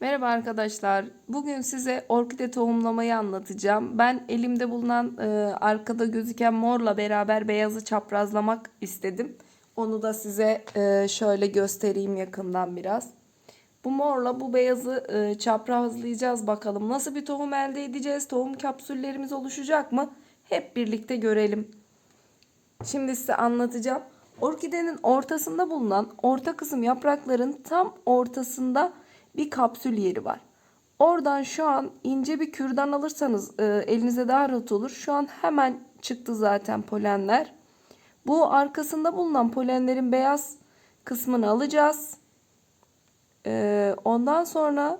Merhaba arkadaşlar. Bugün size orkide tohumlamayı anlatacağım. Ben elimde bulunan e, arkada gözüken morla beraber beyazı çaprazlamak istedim. Onu da size e, şöyle göstereyim yakından biraz. Bu morla bu beyazı e, çaprazlayacağız bakalım. Nasıl bir tohum elde edeceğiz? Tohum kapsüllerimiz oluşacak mı? Hep birlikte görelim. Şimdi size anlatacağım. Orkidenin ortasında bulunan orta kısım yaprakların tam ortasında bir kapsül yeri var. Oradan şu an ince bir kürdan alırsanız e, elinize daha rahat olur. Şu an hemen çıktı zaten polenler. Bu arkasında bulunan polenlerin beyaz kısmını alacağız. E, ondan sonra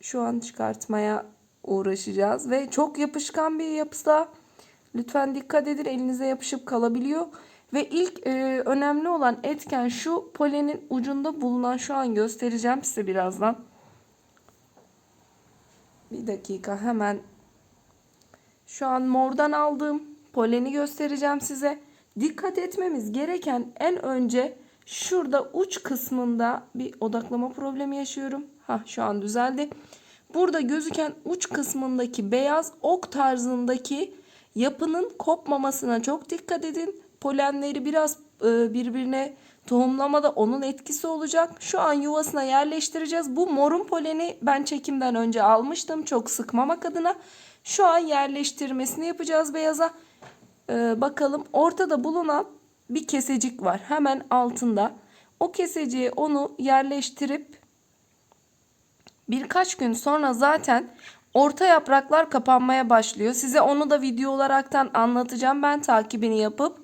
şu an çıkartmaya uğraşacağız ve çok yapışkan bir yapıda. Lütfen dikkat edin elinize yapışıp kalabiliyor. Ve ilk e, önemli olan etken şu polenin ucunda bulunan şu an göstereceğim size birazdan. Bir dakika hemen şu an mordan aldığım poleni göstereceğim size. Dikkat etmemiz gereken en önce şurada uç kısmında bir odaklama problemi yaşıyorum. Ha şu an düzeldi. Burada gözüken uç kısmındaki beyaz ok tarzındaki yapının kopmamasına çok dikkat edin. Polenleri biraz e, birbirine tohumlamada onun etkisi olacak. Şu an yuvasına yerleştireceğiz. Bu morun poleni ben çekimden önce almıştım. Çok sıkmamak adına. Şu an yerleştirmesini yapacağız beyaza. E, bakalım ortada bulunan bir kesecik var. Hemen altında. O keseciye onu yerleştirip birkaç gün sonra zaten orta yapraklar kapanmaya başlıyor. Size onu da video olaraktan anlatacağım ben takibini yapıp.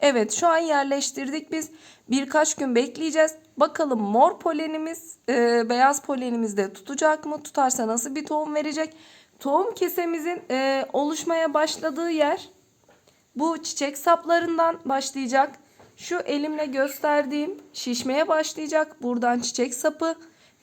Evet şu an yerleştirdik biz. Birkaç gün bekleyeceğiz. Bakalım mor polenimiz e, beyaz polenimiz de tutacak mı? Tutarsa nasıl bir tohum verecek? Tohum kesemizin e, oluşmaya başladığı yer bu çiçek saplarından başlayacak. Şu elimle gösterdiğim şişmeye başlayacak. Buradan çiçek sapı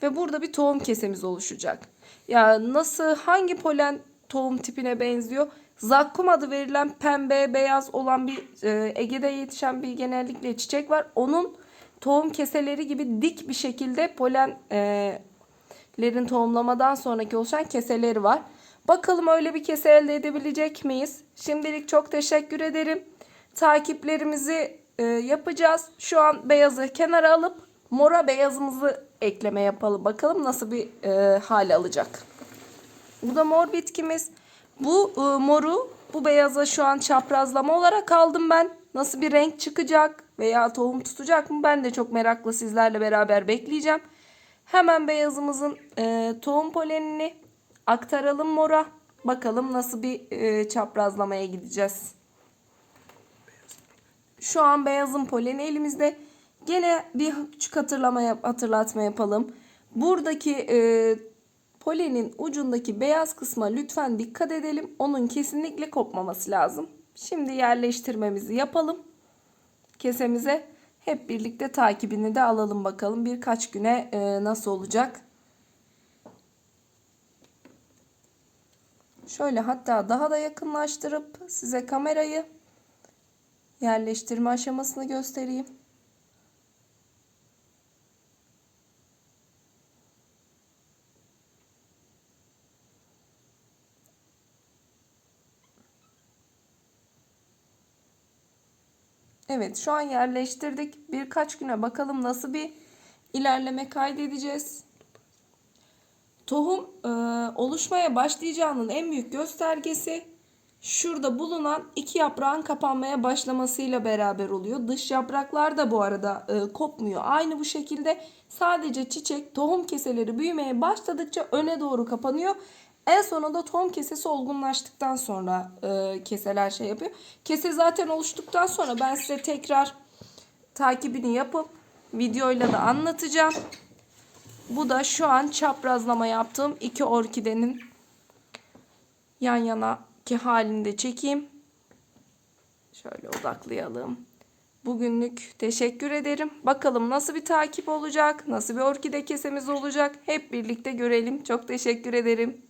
ve burada bir tohum kesemiz oluşacak. Ya nasıl hangi polen tohum tipine benziyor? Zakkum adı verilen pembe beyaz olan bir e, Ege'de yetişen bir genellikle çiçek var. Onun tohum keseleri gibi dik bir şekilde polenlerin tohumlamadan sonraki oluşan keseleri var. Bakalım öyle bir kese elde edebilecek miyiz? Şimdilik çok teşekkür ederim. Takiplerimizi e, yapacağız. Şu an beyazı kenara alıp mora beyazımızı ekleme yapalım. Bakalım nasıl bir e, hal alacak. Bu da mor bitkimiz. Bu e, moru bu beyaza şu an çaprazlama olarak aldım ben. Nasıl bir renk çıkacak veya tohum tutacak mı ben de çok meraklı sizlerle beraber bekleyeceğim. Hemen beyazımızın e, tohum polenini aktaralım mora. Bakalım nasıl bir e, çaprazlamaya gideceğiz. Şu an beyazın poleni elimizde. Gene bir küçük hatırlama hatırlatma yapalım. Buradaki e, polenin ucundaki beyaz kısma lütfen dikkat edelim. Onun kesinlikle kopmaması lazım. Şimdi yerleştirmemizi yapalım. Kesemize hep birlikte takibini de alalım bakalım. Birkaç güne e, nasıl olacak. Şöyle hatta daha da yakınlaştırıp size kamerayı yerleştirme aşamasını göstereyim. Evet şu an yerleştirdik. Birkaç güne bakalım nasıl bir ilerleme kaydedeceğiz. Tohum e, oluşmaya başlayacağının en büyük göstergesi şurada bulunan iki yaprağın kapanmaya başlamasıyla beraber oluyor. Dış yapraklar da bu arada e, kopmuyor. Aynı bu şekilde sadece çiçek tohum keseleri büyümeye başladıkça öne doğru kapanıyor. En sonunda tohum kesesi olgunlaştıktan sonra e, keseler şey yapıyor. Kese zaten oluştuktan sonra ben size tekrar takibini yapıp videoyla da anlatacağım. Bu da şu an çaprazlama yaptığım iki orkidenin yan yana ki halinde çekeyim. Şöyle odaklayalım. Bugünlük teşekkür ederim. Bakalım nasıl bir takip olacak, nasıl bir orkide kesemiz olacak. Hep birlikte görelim. Çok teşekkür ederim.